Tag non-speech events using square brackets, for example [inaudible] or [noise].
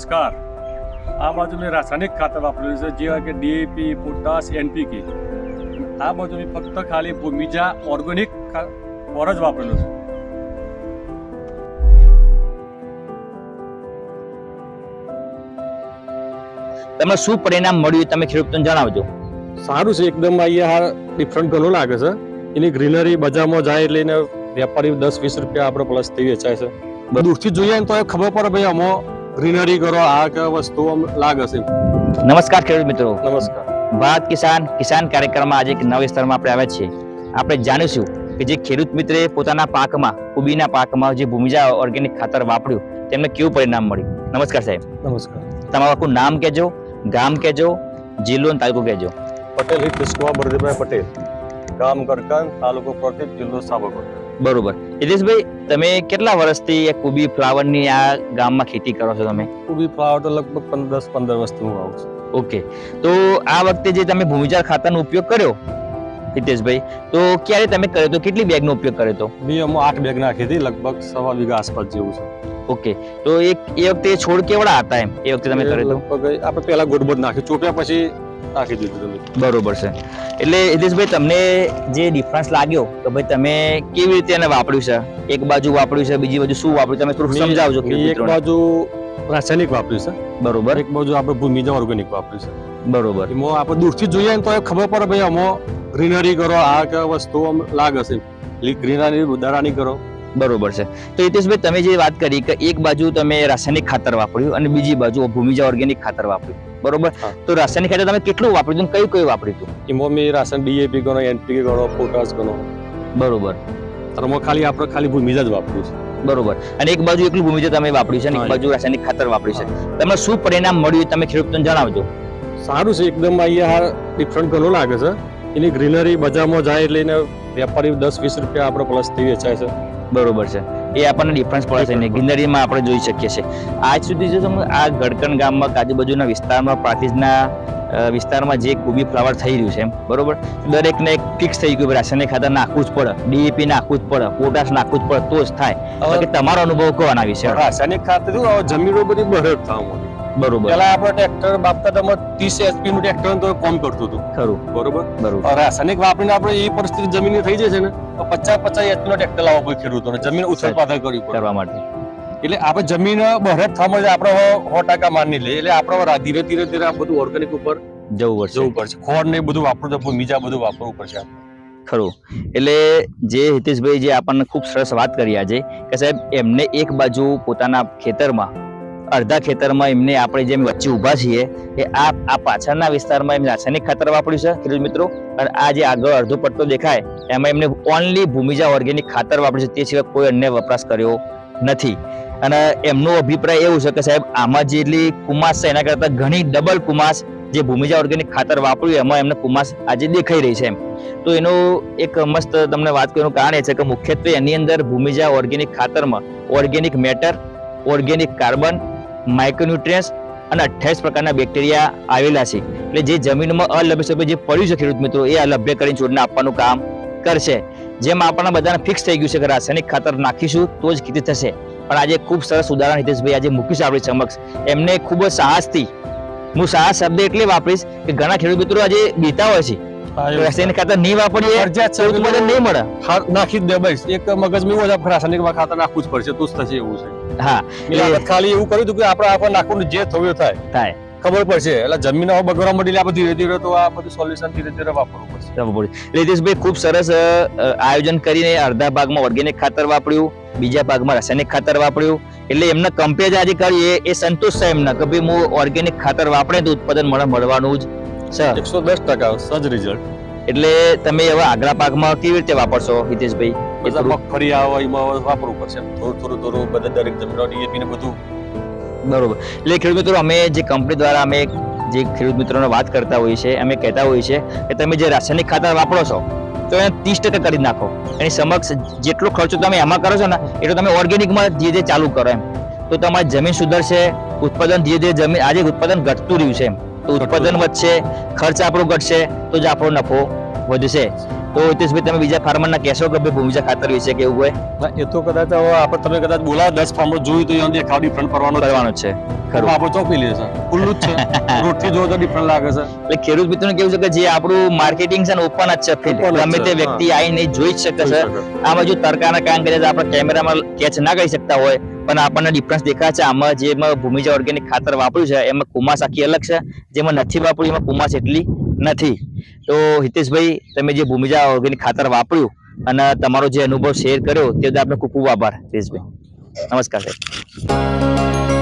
નમસ્કાર. આ બાજુ મેં રાસાયણિક ખાતર વાપર્યું છે જેવા કે ડીએપી પોટાશ એનપીકે આ બાજુ મેં ફક્ત ખાલી ભૂમિજા ઓર્ગેનિક ફોર જ વાપરેલું છે. તમને શું પરિણામ મળ્યું તમે ખેડૂતોને જણાવજો. સારું છે એકદમ અહીંયા ડિફરન્ટ ઘણું લાગે છે. એની ગ્રીનરી બજારમાં જાય એટલે એને વેપારી દસ વીસ રૂપિયા આપણે પ્લસ થઈ વેચાય છે. દૂરથી જોઈએ ને તો ખબર પડે ભાઈ આમાં ગ્રીનરી કરો આ કે વસ્તુ લાગે છે. નમસ્કાર ખેડૂત મિત્રો. નમસ્કાર. ભારત કિસાન કિસાન કાર્યક્રમમાં આજે એક નવા વિસ્તારમાં આપણે આવ્યા છીએ. આપણે જાણીશું કે જે ખેડૂત મિત્રે પોતાના પાકમાં કોબીના પાકમાં જે ભૂમિજા ઓર્ગેનિક ખાતર વાપર્યું તેમને કેવું પરિણામ મળ્યું? નમસ્કાર સાહેબ. નમસ્કાર. તમારું આખું નામ કહેજો ગામ કહેજો જિલ્લો અને તાલુકો કહેજો. પટેલ હિત કુમાર બરદીભાઈ પટેલ. ગામ ગરકાન તાલુકો પ્રતિક જિલ્લો સાબરકાંઠા. બરોબર. હિતેશભાઈ તમે કેટલા વર્ષથી આ કુબી ફ્લાવરની આ ગામમાં ખેતી કરો છો તમે? કુબી ફ્લાવર તો લગભગ દસ પંદર વર્ષથી હું આવું છું. ઓકે. તો આ વખતે જે તમે ભૂમિજાર ખાતાનો ઉપયોગ કર્યો હિતેશભાઈ તો ક્યારે તમે કર્યો તો કેટલી બેગનો ઉપયોગ કર્યો તો મેં અમે આઠ બેગ નાખી હતી લગભગ સવા વીઘા આસપાસ જેવું છે. ઓકે. તો એક એ વખતે છોડ કેવડા હતા એમ? એ વખતે તમે કર્યો તો આપણે પહેલા ગોડબોડ નાખ્યો. ચોપ્યા પછી નાખી દીધું તમે. બરોબર છે. એટલે હિતેશભાઈ તમને જે ડિફરન્સ લાગ્યો કે ભાઈ તમે કેવી રીતે એને વાપર્યું છે? એક બાજુ વાપર્યું છે બીજી બાજુ શું વાપર્યું? તમે થોડું સમજાવજો એક બાજુ રાસાયણિક વાપર્યું છે. બરોબર. એક બાજુ આપણે ભૂમિજા ઓર્ગેનિક વાપર્યું છે. બરોબર. એમાં આપણે દૂરથી જોઈએ ને તો ખબર પડે ભાઈ આમાં ગ્રીનરી કરો આ કે વસ્તુ લાગે છે. ગ્રીનરી વધારાની કરો. બરોબર છે. તો હિતેશભાઈ તમે જે વાત કરી કે એક બાજુ તમે રાસાયણિક ખાતર વાપર્યું અને બીજી બાજુ ભૂમિજા ઓર્ગેનિક ખાતર વાપર્યું બરોબર? તો રાસાયણિક ખાતર તમે કેટલું વાપર્યું કયું કયું વાપર્યું હતું? એમાં મેં રાસાયણ ડીએપી ગણો એનપીકે ગણો પોટાશ ગણો. બરોબર. એમાં ખાલી આપણે ખાલી ભૂમિજા જ વાપર્યું છે. બરોબર. અને એક બાજુ એકલું ભૂમિજા તમે વાપર્યું છે અને એક બાજુ રાસાયણિક ખાતર વાપર્યું છે. તમને શું પરિણામ મળ્યું તમે ખેડૂતોને જણાવજો. સારું છે એકદમ અહીંયા ડિફરન્ટ ઘણો લાગે છે. એની ગ્રીનરી બજારમાં જાય એટલે એને વેપારી દસ વીસ રૂપિયા આપણે પ્લસથી વેચાય છે. બરોબર છે. એ આપણને ડિફરન્સ પડે છે. ને ગ્રીનરીમાં આપણે જોઈ શકીએ છીએ. આજ સુધી જો તમે આ ગડકણ ગામમાં આજુબાજુના વિસ્તારમાં પ્રાતિજના વિસ્તારમાં જે કોબી ફ્લાવર થઈ રહ્યું છે એમ બરોબર? દરેકને એક ફિક્સ થઈ ગયું રાસાયણિક ખાતર નાખવું જ પડે ડીએપી નાખવું જ પડે પોટાશ નાખવું જ પડે તો જ થાય. તમારો અનુભવ કહો આના વિશે રાસાયણિક ખાતર જમીનો બધી બરડ થવા બરોબર. પેલા આપણે ટ્રેક્ટર બાપતા તમે ત્રીસ એચપી નું ટ્રેક્ટર તો કોમ કરતું હતું. ખરું. બરોબર? બરોબર. રાસાયણિક વાપરીને આપણે એ પરિસ્થિતિ જમીન થઈ જાય છે ને તો પચાસ પચાસ એચપી નો ટ્રેક્ટર લાવવો પડે ખેડૂતોને જમીન ઉછળ પાથલ કરવી કરવા માટે. એટલે આપણે જમીન બરડ થવા માટે આપણે સો ટકા માની લઈએ. એટલે આપણે ધીરે ધીરે ધીરે આ બધું ઓર્ગેનિક ઉપર જવું પડશે. જવું પડશે. ખોળ ને બધું વાપરવું બીજા બધું વાપરવું પડશે ખરું. એટલે જે હિતેશભાઈ જે આપણને ખૂબ સરસ વાત કરી આજે કે સાહેબ એમને એક બાજુ પોતાના ખેતરમાં અડધા ખેતરમાં એમને આપણે જેમ વચ્ચે ઊભા છીએ, એ આ આ પાછળના વિસ્તારમાં એમને રાસાયણિક ખાતર વાપર્યું છે, ખેડૂત મિત્રો. અને આ જે આગળ અડધો પટ્ટો દેખાય, એમાં એમને ઓનલી ભૂમિજા ઓર્ગેનિક ખાતર વાપર્યું છે. તે સિવાય કોઈ અન્ય વપરાશ કર્યો નથી. અને એમનો અભિપ્રાય એવું છે કે સાહેબ, આમાં જેટલી કુમાસ છે, એના કરતાં ઘણી ડબલ કુમાસ જે ભૂમિજા ઓર્ગેનિક ખાતર વાપર્યું, એમાં એમને કુમાસ આજે દેખાઈ રહી છે એમ. તો એનું એક મસ્ત તમને વાત કરવાનું કારણ એ છે કે મુખ્યત્વે એની અંદર ભૂમિજા organic ખાતરમાં organic matter organic carbon micronutrients અને અઠ્યાવીસ પ્રકારના બેક્ટેરિયા આવેલા છે. એટલે જે જમીનમાં અલભ્ય સભ્ય જે પડ્યું છે ખેડૂત મિત્રો, એ અલભ્ય કરીને છોડને આપવાનું કામ કરશે. જેમ આપણા બધાને ફિક્સ થઈ ગયું છે કે રાસાયણિક ખાતર નાખીશું, તો જ ખેતી થશે. પણ આજે ખૂબ સરસ ઉદાહરણ હિતેશભાઈ આજે મૂકીશું આપણી સમક્ષ. એમને ખૂબ જ સાહસથી, હું સાહસ શબ્દ એટલે વાપરીશ કે ઘણા ખેડૂત મિત્રો આજે બીતા હોય છે. રાસાયણિક ખાતર નહીં વાપરીએ માટે નહીં મળે. નાખી જ દે બસ. એક મગજમાં એવું રાસાયણિક ખાતર નાખવું જ પડશે તો થશે એવું છે. હા એટલે ખાલી એવું કર્યું હતું કે આપણે આપણે નાખવાનું જે થયું થાય. થાય. ખબર પડશે. એટલે જમીન હવે બગડવા આપણે ધીરે ધીરે તો આ બધું સોલ્યુશન ધીરે ધીરે વાપરવું પડશે. રીતેશભાઈ ખૂબ સરસ આયોજન કરીને અડધા ભાગમાં ઓર્ગેનિક ખાતર વાપર્યું બીજા ભાગમાં રાસાયણિક ખાતર વાપર્યું. એટલે એમને કમ્પેર આજે કરીએ એ- એ સંતોષ છે એમના કે ભાઈ હું ઓર્ગેનિક ખાતર વાપરે તો ઉત્પાદન મને મળવાનું જ છે એકસો દસ ટકા સજ રિઝલ્ટ એટલે તમે એવા આગલા પાકમાં કેવી રીતે વાપરશો હિતેશભાઈ? બધા મગફળી આવે એમાં વાપરવું પડશે. થોડું થોડું થોડું બધા દરેક જમીનો ડીએપી ને બધું. બરોબર. એટલે ખેડૂત મિત્રો અમે જે કંપની દ્વારા અમે જે ખેડૂત મિત્રોને વાત કરતા હોઈએ છીએ અમે કહેતા હોઈએ છીએ કે તમે જે રાસાયણિક ખાતર વાપરો છો તો એને ત્રીસ ટકા કરી નાખો. એની સમક્ષ જેટલો ખર્ચો તમે એમાં કરો છો ને એટલો તમે ઓર્ગેનિકમાં ધીરે ધીરે ચાલુ કરો એમ. તો તમારી જમીન સુધરશે ઉત્પાદન ધીરે ધીરે જમીન આજે ઉત્પાદન ઘટતું રહ્યું છે એમ. તો ઉત્પાદન વધશે ખર્ચ આપણો ઘટશે તો જ આપણો નફો વધશે. તો હિતેશભાઈ તમે બીજા ફાર્મરના કહેશો કે ભાઈ ભૂમિજા ખાતર વિશે કેવું હોય? એ તો કદાચ આપણે તમે કદાચ બોલા દસ ફાર્મર જોયું તો એમાં દેખાવ ડિફરન્ટ કરવાનો રહેવાનો છે. ખરું. આપણે ચોપી લઈએ સર. ખુલ્લું જ છે. [laughs] રોડથી જોવો તો ડિફરન્ટ લાગે છે એટલે ખેડૂત મિત્રોને કેવું છે કે જે આપણું માર્કેટિંગ છે ને ઓપન જ છે ગમે તે વ્યક્તિ આવીને જોઈ જ શકે છે. આમાં જો તડકાના કામ કરીએ તો આપણે કેમેરામાં કેચ ના કરી શકતા હોય પણ આપણને ડિફરન્સ દેખાય છે. આમાં જેમાં ભૂમિજા ઓર્ગેનિક ખાતર વાપર્યું છે, એમાં કુમાસ આખી અલગ છે. જેમાં નથી વાપર્યું, એમાં કુમાસ એટલી નથી. તો હિતેશભાઈ, તમે જે ભૂમિજા ઓર્ગેનિક ખાતર વાપર્યું અને તમારો જે અનુભવ શેર કર્યો, તે બદલ આપનો ખૂબ ખૂબ આભાર. હિતેશભાઈ, નમસ્કાર સાહેબ.